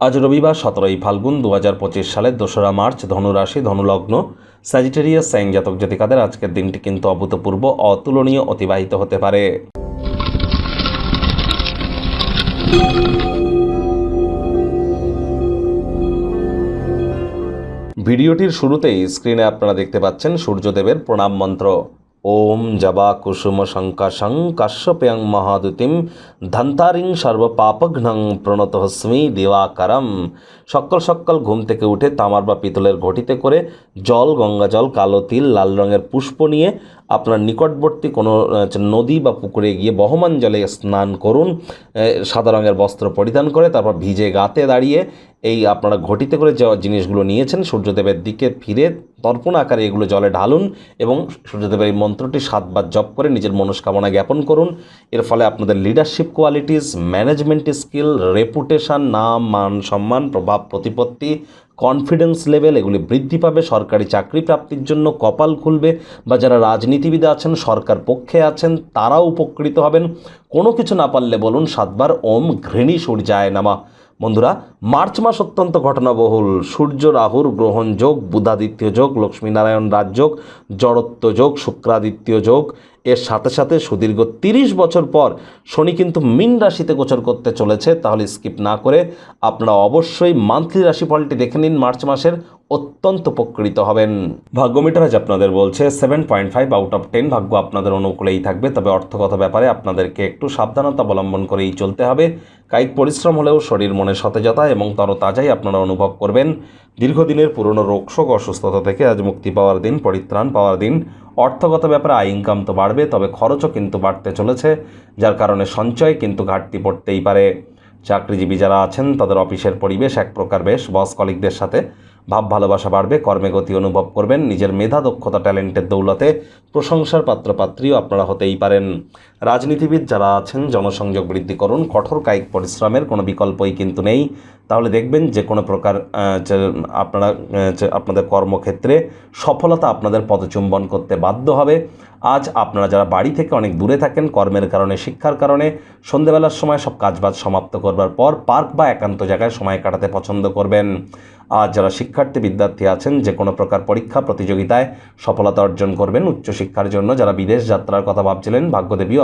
আজ রবিবার সতেরোই ফাল্গুন দু হাজার পঁচিশ সালের দোসরা মার্চ ধনুরাশি ধনুলগ্ন স্যাজিটেরিয়াস সাইন জাতক জাতিকাদের আজকের দিনটি কিন্তু অভূতপূর্ব, অতুলনীয়, অতিবাহিত হতে পারে। ভিডিওটির শুরুতেই স্ক্রিনে আপনারা দেখতে পাচ্ছেন সূর্যদেবের প্রণাম মন্ত্র। ওম জবা কুসুম শঙ্কাশং কাশ্যপ্যাং মহাদুতিম ধন্তারিং সর্বপাপঘ্নং প্রণতহস্মি দিবাকারম। সকল সকল ঘুম থেকে উঠে তামার বা পিতলের ঘটিতে করে জল গঙ্গা জল কালো তিল, লাল রঙের পুষ্প নিয়ে আপনার নিকটবর্তী কোনো নদী বা পুকুরে গিয়ে বহমান জলে স্নান করুন সাদা রঙের বস্ত্র পরিধান করে, তারপর ভিজে গাতে দাঁড়িয়ে এই আপনারা ঘটিতে করে যে জিনিসগুলো নিয়েছেন, সূর্যদেবের দিকে ফিরে তর্পণ আকারে এগুলো জলে ঢালুন এবং সূর্যদেবের এই মন্ত্রটি সাতবার জপ করে নিজের মনস্কামনা জ্ঞাপন করুন। এর ফলে আপনাদের leadership qualities management skill reputation নাম, মান, সম্মান, প্রভাব, প্রতিপত্তি কনফিডেন্স লেভেল এগুলি বৃদ্ধি পাবে, সরকারি চাকরি প্রাপ্তির জন্য কপাল খুলবে বা যারা রাজনীতিবিদ আছেন, সরকার পক্ষে আছেন, তারাও উপকৃত হবেন। কোনো কিছু না পারলে বলুন, সাতবার ওম ঘৃণী সূর্যায় নামা বন্ধুরা, মার্চ মাস অত্যন্ত ঘটনাবহুল। সূর্য, রাহুর গ্রহণ যোগ, বুধাদিত্য যোগ, লক্ষ্মীনারায়ণ রাজযোগ জড়ত্ব যোগ, শুক্রাদিত্য যোগ এর সাথে সাথে সুদীর্ঘ তিরিশ বছর পর শনি কিন্তু মিন রাশিতে গোচর করতে চলেছে, তাহলে স্কিপ না করে আপনারা অবশ্যই মান্থলি রাশিফলটি দেখে নিন, মার্চ মাসের অত্যন্ত উপকৃত হবেন। ভাগ্যমিটার আজ আপনাদের বলছে seven point five out of ten ভাগ্য আপনাদের অনুকূলেই থাকবে, তবে অর্থগত ব্যাপারে আপনাদেরকে একটু সাবধানতা অবলম্বন করেই চলতে হবে। কায়িক পরিশ্রম হলেও শরীর মনে সতেজতা এবং তরতাজাই আপনারা অনুভব করবেন। দীর্ঘদিনের পুরনো রোগশোক অসুস্থতা থেকে আজ মুক্তি পাওয়ার দিন, পরিত্রাণ পাওয়ার দিন অর্থগত ব্যাপারে আয় ইনকাম তো বাড়বে, তবে খরচও কিন্তু বাড়তে চলেছে, যার কারণে সঞ্চয় কিন্তু ঘাটতি পড়তেই পারে। চাকরিজীবী যারা আছেন, তাদের অফিসের পরিবেশ এক প্রকার বেশ। বস কলিকদের সাথে ভাব ভালোবাসা বাড়বে কর্মেগতি অনুভব করবেন, নিজের মেধা, দক্ষতা ট্যালেন্টের দৌলতে প্রশংসার পাত্রপাত্রীও আপনারা হতেই পারেন। রাজনীতিবিদ যারা আছেন, জনসংযোগ বৃদ্ধি করুন, কঠোর কায়িক পরিশ্রমের কোনো বিকল্পই কিন্তু নেই। তাহলে দেখবেন যে কোনো প্রকার আপনারা আপনাদের কর্মক্ষেত্রে সফলতা আপনাদের পদচুম্বন করতে বাধ্য হবে। আজ আপনারা যারা বাড়ি থেকে অনেক দূরে থাকেন, কর্মের কারণে, শিক্ষার কারণে, সন্ধেবেলার সময় সব কাজবাজ সমাপ্ত করবার পর পার্ক বা একান্ত জায়গায় সময় কাটাতে পছন্দ করবেন। আর যারা শিক্ষার্থী, বিদ্যার্থী আছেন, যে কোনো প্রকার পরীক্ষা, প্রতিযোগিতায় সফলতা অর্জন করবেন উচ্চশিক্ষার জন্য। যারা বিদেশ যাত্রার কথা ভাবছিলেন, ভাগ্যদেবীও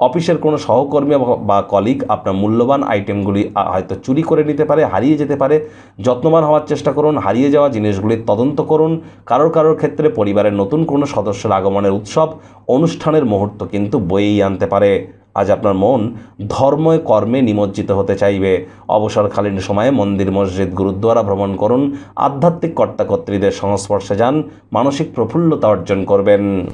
অফিসের কোনো সহকর্মী বা- কলিগ আপনার মূল্যবান আইটেমগুলি হয়তো চুরি করে নিতে পারে, হারিয়ে যেতে পারে, যত্নবান হওয়ার চেষ্টা করুন, হারিয়ে যাওয়া জিনিসগুলির তদন্ত করুন। কারোর কারোর ক্ষেত্রে পরিবারের নতুন কোনো সদস্যের আগমনের উৎসব, অনুষ্ঠানের মুহূর্ত কিন্তু বয়েই আনতে পারে। আজ আপনার মন ধর্মে কর্মে নিমজ্জিত হতে চাইবে। অবসরকালীন সময়ে মন্দির, মসজিদ, গুরুদ্বারা ভ্রমণ করুন। আধ্যাত্মিক কর্তাকর্ত্রীদের সংস্পর্শে যান। মানসিক প্রফুল্লতা অর্জন করবেন।